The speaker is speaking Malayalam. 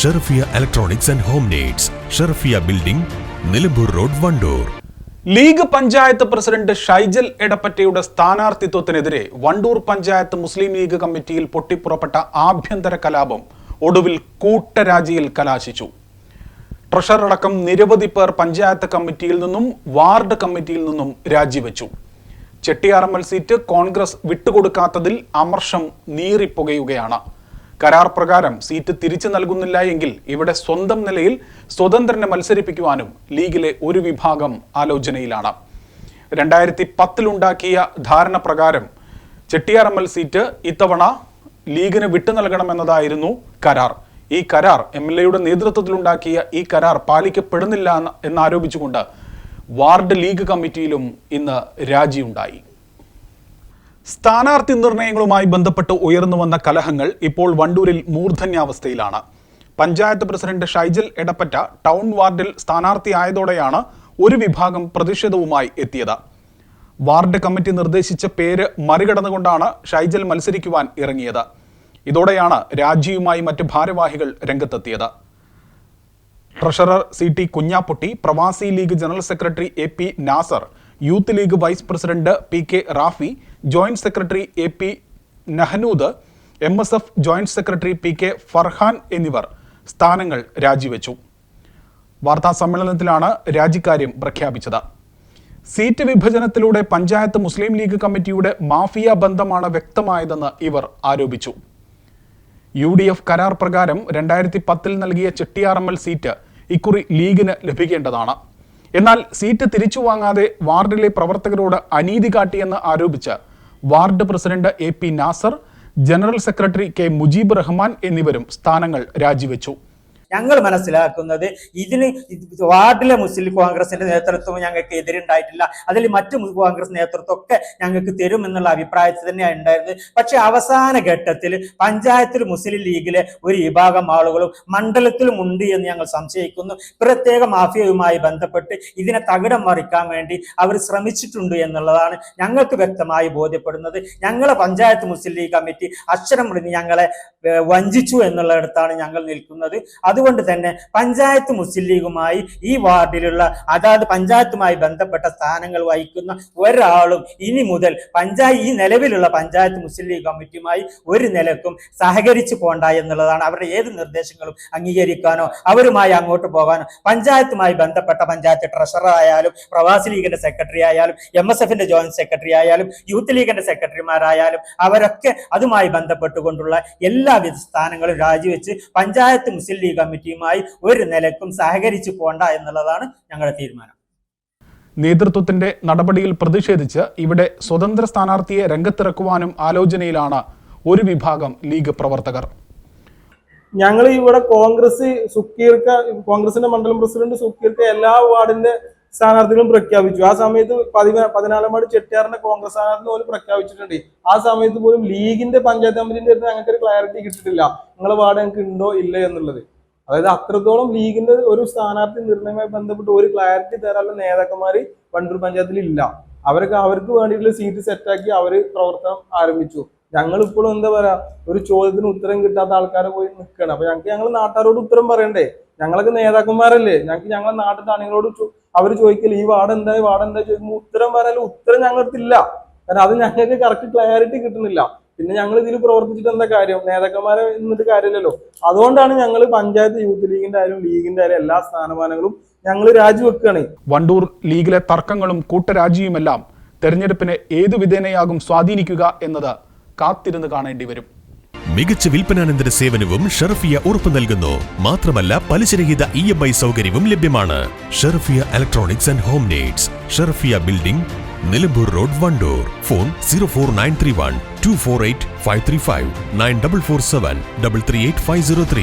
Sherfiya electronics and home needs Sherfiya building Nilambur road Wandoor. League panchayat president Shaijal എടപ്പറ്റയുടെ സ്ഥാനാർത്ഥിത്വത്തിനെതിരെ വണ്ടൂർ പഞ്ചായത്ത് മുസ്ലിം ലീഗ് കമ്മിറ്റിയിൽ പൊട്ടിപ്പുറപ്പെട്ട ആഭ്യന്തര കലാപം ഒടുവിൽ കൂട്ടരാജിയിൽ കലാശിച്ചു. ട്രഷറർ അടക്കം നിരവധി പേർ പഞ്ചായത്ത് കമ്മിറ്റിയിൽ നിന്നും വാർഡ് കമ്മിറ്റിയിൽ നിന്നും രാജിവെച്ചു. ചെട്ടിയാറമ്മൽ സീറ്റ് കോൺഗ്രസ് വിട്ടുകൊടുക്കാത്തതിൽ അമർഷം നീറിപ്പുകയുകയാണ്. കരാർ പ്രകാരം സീറ്റ് തിരിച്ചു നൽകുന്നില്ല എങ്കിൽ ഇവിടെ സ്വന്തം നിലയിൽ സ്വതന്ത്രനെ മത്സരിപ്പിക്കുവാനും ലീഗിലെ ഒരു വിഭാഗം ആലോചനയിലാണ്. രണ്ടായിരത്തി പത്തിലുണ്ടാക്കിയ ധാരണ പ്രകാരം ചെട്ടിയാർ എം എൽ സീറ്റ് ഇത്തവണ ലീഗിന് വിട്ടു നൽകണമെന്നതായിരുന്നു കരാർ. ഈ കരാർ എം എൽ എയുടെ നേതൃത്വത്തിലുണ്ടാക്കിയ ഈ കരാർ പാലിക്കപ്പെടുന്നില്ല എന്ന് എന്നാരോപിച്ചുകൊണ്ട് വാർഡ് ലീഗ് കമ്മിറ്റിയിലും ഇന്ന് രാജിയുണ്ടായി. സ്ഥാനാർത്ഥി നിർണയങ്ങളുമായി ബന്ധപ്പെട്ട് ഉയർന്നു വന്ന കലഹങ്ങൾ ഇപ്പോൾ വണ്ടൂരിൽ മൂർധന്യാവസ്ഥയിലാണ്. പഞ്ചായത്ത് പ്രസിഡന്റ് ഷൈജൽ എടപ്പറ്റ ടൗൺ വാർഡിൽ സ്ഥാനാർത്ഥിയായതോടെയാണ് ഒരു വിഭാഗം പ്രതിഷേധവുമായി എത്തിയത്. വാർഡ് കമ്മിറ്റി നിർദ്ദേശിച്ച പേര് മറികടന്നുകൊണ്ടാണ് ഷൈജൽ മത്സരിക്കുവാൻ ഇറങ്ങിയത്. ഇതോടെയാണ് രാജിയുമായി മറ്റ് ഭാരവാഹികൾ രംഗത്തെത്തിയത്. Treasurer C T Kunhappotti Pravasi league general secretary A P Nasar youth league vice president P K Rafi joint secretary A P Nahanood M S F joint secretary P K Farhan എന്നിവർ സ്ഥാനങ്ങൾ രാജിവെച്ചു. വാർത്താ സമ്മേളനത്തിലാണ് രാജിക്കാര്യം പ്രഖ്യാപിച്ചത്. സീറ്റ് വിഭജനത്തിലൂടെ പഞ്ചായത്ത് മുസ്ലിം ലീഗ് കമ്മിറ്റിയുടെ മാഫിയ ബന്ധമാണ് വ്യക്തമായതെന്ന് ഇവർ ആരോപിച്ചു. യു ഡി എഫ് കരാർ പ്രകാരം രണ്ടായിരത്തി പത്തിൽ നൽകിയ ചെട്ടിയാർ എം എൽ സീറ്റ് ഇക്കുറി ലീഗിന് ലഭിക്കേണ്ടതാണ്. എന്നാൽ സീറ്റ് തിരിച്ചു വാങ്ങാതെ വാർഡിലെ പ്രവർത്തകരോട് അനീതി കാട്ടിയെന്ന് ആരോപിച്ച് ward president A P Nasar general secretary K Mujeeb Rahman എന്നിവരും സ്ഥാനങ്ങൾ രാജിവെച്ചു. ഞങ്ങൾ മനസ്സിലാക്കുന്നത് ഇതിന് ഇത് വാർഡിലെ മുസ്ലിം കോൺഗ്രസിന്റെ നേതൃത്വം ഞങ്ങൾക്ക് എതിരുണ്ടായിട്ടില്ല. അതിൽ മറ്റ് കോൺഗ്രസ് നേതൃത്വം ഒക്കെ ഞങ്ങൾക്ക് തരുമെന്നുള്ള അഭിപ്രായത്തിൽ തന്നെയാണ് ഉണ്ടായിരുന്നത്. പക്ഷെ അവസാന ഘട്ടത്തിൽ പഞ്ചായത്തിൽ മുസ്ലിം ലീഗിലെ ഒരു വിഭാഗം ആളുകളും മണ്ഡലത്തിലും ഉണ്ട് എന്ന് ഞങ്ങൾ സംശയിക്കുന്നു. പ്രത്യേക മാഫിയയുമായി ബന്ധപ്പെട്ട് ഇതിനെ തകിടം മറിക്കാൻ വേണ്ടി അവർ ശ്രമിച്ചിട്ടുണ്ട് എന്നുള്ളതാണ് ഞങ്ങൾക്ക് വ്യക്തമായി ബോധ്യപ്പെടുന്നത്. ഞങ്ങളെ പഞ്ചായത്ത് മുസ്ലിം ലീഗ് കമ്മിറ്റി അക്ഷരം ഞങ്ങളെ വഞ്ചിച്ചു എന്നുള്ളിടത്താണ് ഞങ്ങൾ നിൽക്കുന്നത്. അതുകൊണ്ട് തന്നെ പഞ്ചായത്ത് മുസ്ലിം ലീഗുമായി ഈ വാർഡിലുള്ള അതാത് പഞ്ചായത്തുമായി ബന്ധപ്പെട്ട സ്ഥാനങ്ങൾ വഹിക്കുന്ന ഒരാളും ഇനി മുതൽ പഞ്ചായത്ത് ഈ നിലവിലുള്ള പഞ്ചായത്ത് മുസ്ലിം ലീഗ് കമ്മിറ്റിയുമായി ഒരു നിലക്കും സഹകരിച്ചു പോണ്ട എന്നുള്ളതാണ് അവരുടെ ഏത് നിർദ്ദേശങ്ങളും അംഗീകരിക്കാനോ അവരുമായി അങ്ങോട്ട് പോകാനോ. പഞ്ചായത്തുമായി ബന്ധപ്പെട്ട പഞ്ചായത്ത് ട്രഷറർ ആയാലും പ്രവാസി ലീഗിന്റെ സെക്രട്ടറി ആയാലും എം എസ് എഫിന്റെ ജോയിന്റ് സെക്രട്ടറി ആയാലും യൂത്ത് ലീഗിന്റെ സെക്രട്ടറിമാരായാലും അവരൊക്കെ അതുമായി ബന്ധപ്പെട്ടുകൊണ്ടുള്ള എല്ലാവിധ സ്ഥാനങ്ങളും രാജിവെച്ച് പഞ്ചായത്ത് മുസ്ലിം ലീഗ് കമ്മിറ്റിയുമായി ഒരു നിലക്കും സഹകരിച്ചു പോണ്ട എന്നുള്ളതാണ് ഞങ്ങളുടെ തീരുമാനം. നേതൃത്വത്തിന്റെ നടപടിയിൽ പ്രതിഷേധിച്ച് ഇവിടെ സ്വതന്ത്ര സ്ഥാനാർത്ഥിയെ രംഗത്തിറക്കുവാനും ആലോചനയിലാണ് ഒരു വിഭാഗം ലീഗ് പ്രവർത്തകർ. ഞങ്ങൾ ഇവിടെ കോൺഗ്രസ് സുക്കീർക്ക കോൺഗ്രസിന്റെ മണ്ഡലം പ്രസിഡന്റ് സുക്കീർക്ക എല്ലാ വാർഡിന്റെ സ്ഥാനാർത്ഥികളും പ്രഖ്യാപിച്ചു. ആ സമയത്ത് പതിന പതിനാലാം വാർഡ് ചെട്ടിയാറിന്റെ കോൺഗ്രസ് സ്ഥാനാർത്ഥി പോലും പ്രഖ്യാപിച്ചിട്ടുണ്ട്. ആ സമയത്ത് പോലും ലീഗിന്റെ പഞ്ചായത്ത് കമ്മിറ്റിന്റെ അടുത്ത് ഞങ്ങൾക്ക് ഒരു ക്ലാരിറ്റി കിട്ടിയിട്ടില്ല. നിങ്ങളെ വാർഡ് ഞങ്ങൾക്ക് ഉണ്ടോ ഇല്ല എന്നുള്ളത്. അതായത് അത്രത്തോളം ലീഗിന്റെ ഒരു സ്ഥാനാർത്ഥി നിർണയവുമായി ബന്ധപ്പെട്ട് ഒരു ക്ലാരിറ്റി തരാനുള്ള നേതാക്കന്മാർ വണ്ടൂർ പഞ്ചായത്തിൽ ഇല്ല അവർക്ക് അവർക്ക് വേണ്ടിയിട്ടുള്ള സീറ്റ് സെറ്റാക്കി അവർ പ്രവർത്തനം ആരംഭിച്ചു. ഞങ്ങൾ ഇപ്പോഴും എന്താ പറയാ ഒരു ചോദ്യത്തിന് ഉത്തരം കിട്ടാത്ത ആൾക്കാരെ പോയി നിൽക്കണം അപ്പൊ ഞങ്ങൾക്ക് ഞങ്ങൾ നാട്ടുകാരോട് ഉത്തരം പറയണ്ടേ? ഞങ്ങളൊക്കെ നേതാക്കന്മാരല്ലേ? ഞങ്ങൾക്ക് ഞങ്ങളെ നാട്ടിലെ അണികളോട് അവർ ചോദിക്കില്ല ഈ വാർഡ് എന്തായി വാർഡ് എന്തായി ചോദിക്കുമ്പോൾ ഉത്തരം പറയാനുള്ള ഉത്തരം ഞങ്ങൾക്കില്ല കാരണം അത് ഞങ്ങൾക്ക് കറക്റ്റ് ക്ലാരിറ്റി കിട്ടുന്നില്ല. പിന്നെ ഞങ്ങൾ ഇതിൽ പ്രവർത്തിച്ചിട്ട് എന്താ കാര്യം? നേതാക്കന്മാരെ നിന്നിട്ട് കാര്യമില്ലല്ലോ. അതുകൊണ്ടാണ് ഞങ്ങൾ പഞ്ചായത്ത് യൂത്ത് ലീഗിന്റെ ആയാലും ലീഗിന്റെ ആയാലും എല്ലാ സ്ഥാനമാനങ്ങളും ഞങ്ങൾ രാജിവെക്കുകയാണ് വണ്ടൂർ ലീഗിലെ തർക്കങ്ങളും കൂട്ടരാജിയുമെല്ലാം തെരഞ്ഞെടുപ്പിനെ ഏതു വിധേനയാകും സ്വാധീനിക്കുക എന്നത് കാത്തിരുന്ന് കാണേണ്ടി വരും. മികച്ച വിൽപ്പനാനന്തര സേവനവും ഷെറഫിയ ഉറപ്പു നൽകുന്നു. മാത്രമല്ല പലിശരഹിത ഇ എം ഐ സൗകര്യവും ലഭ്യമാണ്. Sherafiya electronics and home needs Sherafiya building Nilambur road Wandoor phone zero four nine three one two four eight five three five nine double four seven double three eight five zero three